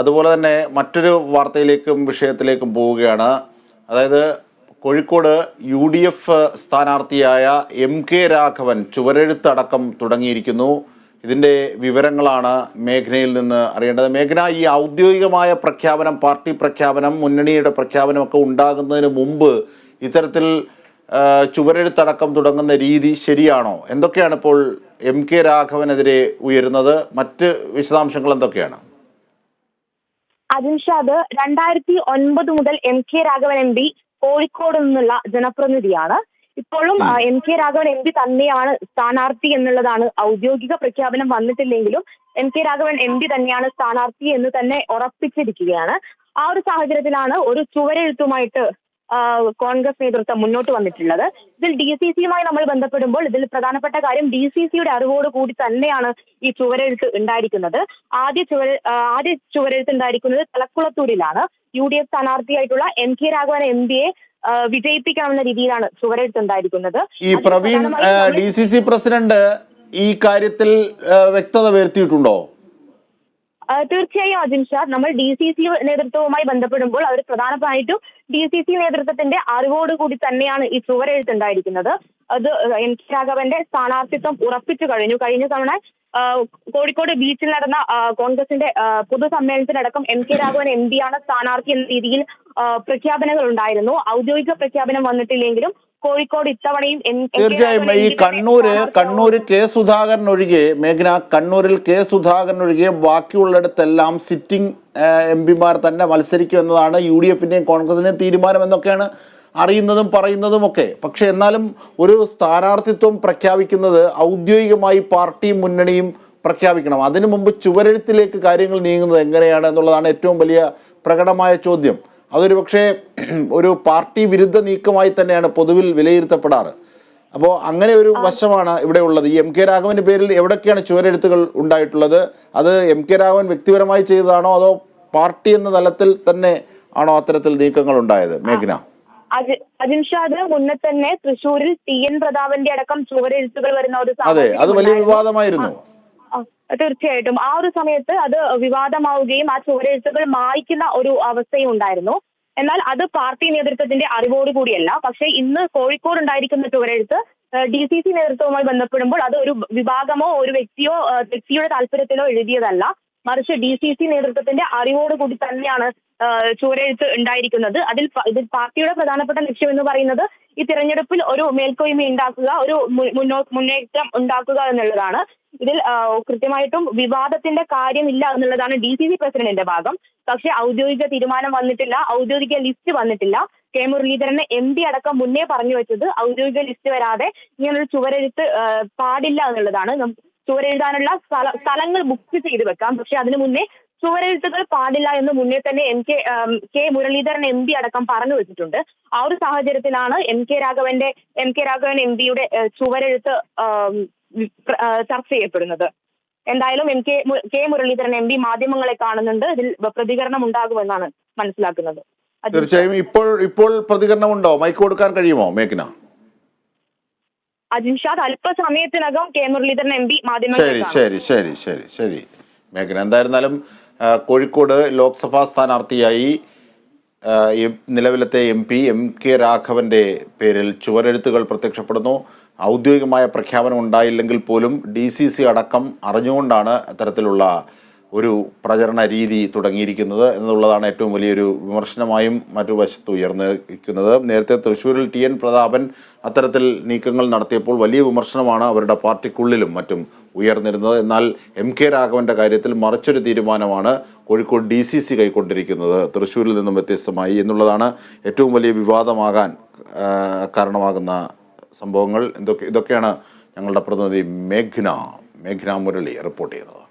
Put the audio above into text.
അതുപോലെ തന്നെ മറ്റൊരു വാർത്തയിലേക്കും വിഷയത്തിലേക്കും പോവുകയാണ്. അതായത് കോഴിക്കോട് യു ഡി എഫ് സ്ഥാനാർത്ഥിയായ എം കെ രാഘവൻ ചുവരെഴുത്തടക്കം തുടങ്ങിയിരിക്കുന്നു. ഇതിന്റെ വിവരങ്ങളാണ് മേഘനയിൽ നിന്ന് അറിയേണ്ടത്. മേഘന ഈ ഔദ്യോഗികമായ പ്രഖ്യാപനം പാർട്ടി പ്രഖ്യാപനം മുന്നണിയുടെ പ്രഖ്യാപനമൊക്കെ ഉണ്ടാകുന്നതിന് മുമ്പ് ഇത്തരത്തിൽ ചുവരെഴുത്തടക്കം തുടങ്ങുന്ന രീതി ശരിയാണോ? എന്തൊക്കെയാണ് ഇപ്പോൾ എം കെ രാഘവനെതിരെ ഉയരുന്നത്? മറ്റ് വിശദാംശങ്ങൾ എന്തൊക്കെയാണ്? അജിൻഷാദ് രണ്ടായിരത്തി ഒൻപത് മുതൽ M K Raghavan M P Kozhikode നിന്നുള്ള ജനപ്രതിനിധിയാണ്. ഇപ്പോഴും M K Raghavan M P തന്നെയാണ് സ്ഥാനാർത്ഥി എന്നുള്ളതാണ് ഔദ്യോഗിക പ്രഖ്യാപനം വന്നിട്ടില്ലെങ്കിലും M K Raghavan M P തന്നെയാണ് സ്ഥാനാർത്ഥി എന്ന് തന്നെ ഉറപ്പിച്ചിരിക്കുകയാണ്. ആ ഒരു സാഹചര്യത്തിലാണ് ഒരു ചുവരെഴുത്തുമായിട്ട് കോൺഗ്രസ് നേതൃത്വം മുന്നോട്ട് വന്നിട്ടുള്ളത്. ഇതിൽ ഡി സി സിയുമായി നമ്മൾ ബന്ധപ്പെടുമ്പോൾ ഇതിൽ പ്രധാനപ്പെട്ട കാര്യം ഡി സി സിയുടെ അറിവോട് കൂടി തന്നെയാണ് ഈ ചുവരെഴുത്ത് ഉണ്ടായിരിക്കുന്നത്. ആദ്യ ചുവര ആദ്യ ചുവരെഴുത്ത് ഉണ്ടായിരിക്കുന്നത് തലക്കുളത്തൂരിലാണ്. യു ഡി എഫ് സ്ഥാനാർത്ഥിയായിട്ടുള്ള എം കെ രാഘവൻ എം പിയെ വിജയിപ്പിക്കാവുന്ന രീതിയിലാണ് ചുവരെഴുത്ത് ഉണ്ടായിരിക്കുന്നത്. ഈ Praveen D C C president ഈ കാര്യത്തിൽ വ്യക്തത വരുത്തിയിട്ടുണ്ടോ? തീർച്ചയായും അജിൻ ഷാ നമ്മൾ ഡി സി സി നേതൃത്വവുമായി ബന്ധപ്പെടുമ്പോൾ അവർ പ്രധാനമായിട്ടും ഡി സി സി നേതൃത്വത്തിന്റെ അറിവോടുകൂടി തന്നെയാണ് ഈ ചുവരെഴുത്ത് ഉണ്ടായിരിക്കുന്നത്. അത് എം കെ രാഘവന്റെ സ്ഥാനാർത്ഥിത്വം ഉറപ്പിച്ചു കഴിഞ്ഞു. കഴിഞ്ഞ തവണ കോഴിക്കോട് ബീച്ചിൽ നടന്ന കോൺഗ്രസിന്റെ പൊതുസമ്മേളനത്തിനടക്കം എം കെ രാഘവൻ എം പിയാണ് സ്ഥാനാർത്ഥി എന്ന രീതിയിൽ പ്രഖ്യാപനങ്ങൾ ഉണ്ടായിരുന്നു. ഔദ്യോഗിക പ്രഖ്യാപനം വന്നിട്ടില്ലെങ്കിലും കോഴിക്കോട് ഇത്തവണയും തീർച്ചയായും ഈ കണ്ണൂര് കണ്ണൂര് കെ സുധാകരൻ ഒഴികെ മേഘന കണ്ണൂരിൽ കെ സുധാകരൻ ഒഴികെ ബാക്കിയുള്ളിടത്തെല്ലാം സിറ്റിംഗ് എം പിമാർ തന്നെ മത്സരിക്കും എന്നതാണ് യു ഡി എഫിന്റെയും കോൺഗ്രസിന്റെയും തീരുമാനം എന്നൊക്കെയാണ് അറിയുന്നതും പറയുന്നതും ഒക്കെ. പക്ഷെ എന്നാലും ഒരു സ്ഥാനാർത്ഥിത്വം പ്രഖ്യാപിക്കുന്നത് ഔദ്യോഗികമായി പാർട്ടിയും മുന്നണിയും പ്രഖ്യാപിക്കണം. അതിനു മുമ്പ് ചുവരെഴുത്തിലേക്ക് കാര്യങ്ങൾ നീങ്ങുന്നത് എങ്ങനെയാണ് എന്നുള്ളതാണ് ഏറ്റവും വലിയ പ്രകടമായ ചോദ്യം. അതൊരു പക്ഷേ ഒരു പാർട്ടി വിരുദ്ധ നീക്കമായി തന്നെയാണ് പൊതുവിൽ വിലയിരുത്തപ്പെടാറ്. അപ്പോൾ അങ്ങനെ ഒരു വശമാണ് ഇവിടെ ഉള്ളത്. ഈ എം കെ രാഘവന്റെ പേരിൽ എവിടൊക്കെയാണ് ചുവരെഴുത്തുകൾ ഉണ്ടായിട്ടുള്ളത്? അത് എം കെ രാഘവൻ വ്യക്തിപരമായി ചെയ്തതാണോ അതോ പാർട്ടി എന്ന തലത്തിൽ തന്നെ ആണോ അത്തരത്തിൽ നീക്കങ്ങൾ ഉണ്ടായത്? മേഘന. അജി- അജിൻഷാദ് മുന്നേ തന്നെ തൃശൂരിൽ ടി എൻ പ്രതാപന്റെ അടക്കം ചുവരെഴുത്തുകൾ വരുന്ന ഒരു അതെ അത് വലിയ വിവാദമായിരുന്നു. തീർച്ചയായിട്ടും. ആ ഒരു സമയത്ത് അത് വിവാദമാവുകയും ആ ചുവരെഴുത്തുകൾ മായ്ക്കുന്ന ഒരു അവസ്ഥയും ഉണ്ടായിരുന്നു. എന്നാൽ അത് പാർട്ടി നേതൃത്വത്തിന്റെ അറിവോട് കൂടിയല്ല. പക്ഷേ ഇന്ന് കോഴിക്കോട് ഉണ്ടായിരിക്കുന്ന ചുവരെഴുത്ത് ഡി സി സി നേതൃത്വവുമായി ബന്ധപ്പെടുമ്പോൾ അത് ഒരു വിഭാഗമോ ഒരു വ്യക്തിയോ വ്യക്തിയുടെ താല്പര്യത്തിലോ എഴുതിയതല്ല. മറിച്ച് ഡി സി സി നേതൃത്വത്തിന്റെ അറിവോട് കൂടി തന്നെയാണ് ചുവരെഴുത്ത് ഉണ്ടായിരിക്കുന്നത്. അതിൽ ഇതിൽ പാർട്ടിയുടെ പ്രധാനപ്പെട്ട ലക്ഷ്യം എന്ന് പറയുന്നത് ഈ തിരഞ്ഞെടുപ്പിൽ ഒരു മേൽക്കോയ്മ ഉണ്ടാക്കുക ഒരു മുന്നേറ്റം ഉണ്ടാക്കുക എന്നുള്ളതാണ്. ഇതിൽ കൃത്യമായിട്ടും വിവാദത്തിന്റെ കാര്യമില്ല എന്നുള്ളതാണ് ഡി സി സി പ്രസിഡന്റിന്റെ ഭാഗം. പക്ഷേ ഔദ്യോഗിക തീരുമാനം വന്നിട്ടില്ല ഔദ്യോഗിക ലിസ്റ്റ് വന്നിട്ടില്ല. കെ മുരളീധരനെ എം പി അടക്കം മുന്നേ പറഞ്ഞു വെച്ചത് ഔദ്യോഗിക ലിസ്റ്റ് വരാതെ ഇങ്ങനൊരു ചുവരെഴുത്ത് പാടില്ല എന്നുള്ളതാണ്. ചുവരെഴുതാനുള്ള സ്ഥല സ്ഥലങ്ങൾ ബുക്ക് ചെയ്ത് വെക്കാം. പക്ഷെ അതിനു മുന്നേ ചുവരെഴുത്തുകൾ പാടില്ല എന്ന് മുന്നേ തന്നെ M K K Muraleedharan M P അടക്കം പറഞ്ഞു വെച്ചിട്ടുണ്ട്. ആ ഒരു സാഹചര്യത്തിലാണ് എം കെ രാഘവന്റെ എം കെ രാഘവൻ എം പിയുടെ ചുവരെഴുത്ത് ചർച്ച ചെയ്യപ്പെടുന്നത്. എന്തായാലും M K K Muraleedharan M P മാധ്യമങ്ങളെ കാണുന്നുണ്ട്. ഇതിൽ പ്രതികരണം ഉണ്ടാകുമെന്നാണ് മനസ്സിലാക്കുന്നത്. തീർച്ചയായും ഇപ്പോൾ ഇപ്പോൾ പ്രതികരണമുണ്ടോ? മൈക്ക് കൊടുക്കാൻ കഴിയുമോ മേഘന അജിൻഷാദ് അല്പസമയത്തിനകം കെ മുരളീധരൻ എം പി ശരി ശരി ശരി ശരി ശരി. മേഘന എന്തായിരുന്നാലും കോഴിക്കോട് ലോക്സഭാ സ്ഥാനാർത്ഥിയായി നിലവിലത്തെ എം പി എം കെ രാഘവന്റെ പേരിൽ ചുവരെഴുത്തുകൾ പ്രത്യക്ഷപ്പെടുന്നു. ഔദ്യോഗികമായ പ്രഖ്യാപനം ഉണ്ടായില്ലെങ്കിൽ പോലും ഡി സി സി അടക്കം അറിഞ്ഞുകൊണ്ടാണ് അത്തരത്തിലുള്ള ഒരു പ്രചരണ രീതി തുടങ്ങിയിരിക്കുന്നത് എന്നുള്ളതാണ് ഏറ്റവും വലിയൊരു വിമർശനമായും മറ്റു വശത്ത് ഉയർന്നിരിക്കുന്നത്. നേരത്തെ തൃശ്ശൂരിൽ ടി എൻ പ്രതാപൻ അത്തരത്തിൽ നീക്കങ്ങൾ നടത്തിയപ്പോൾ വലിയ വിമർശനമാണ് അവരുടെ പാർട്ടിക്കുള്ളിലും മറ്റും ഉയർന്നിരുന്നത്. എന്നാൽ എം കെ രാഘവന്റെ കാര്യത്തിൽ മറിച്ചൊരു തീരുമാനമാണ് കോഴിക്കോട് ഡി സി സി കൈക്കൊണ്ടിരിക്കുന്നത്. തൃശ്ശൂരിൽ നിന്നും വ്യത്യസ്തമായി എന്നുള്ളതാണ് ഏറ്റവും വലിയ വിവാദമാകാൻ കാരണമാകുന്ന സംഭവങ്ങൾ. എന്തൊക്കെ ഇതൊക്കെയാണ് ഞങ്ങളുടെ പ്രതിനിധി മേഘ്ന മേഘ്ന മുരളി റിപ്പോർട്ട് ചെയ്യുന്നത്.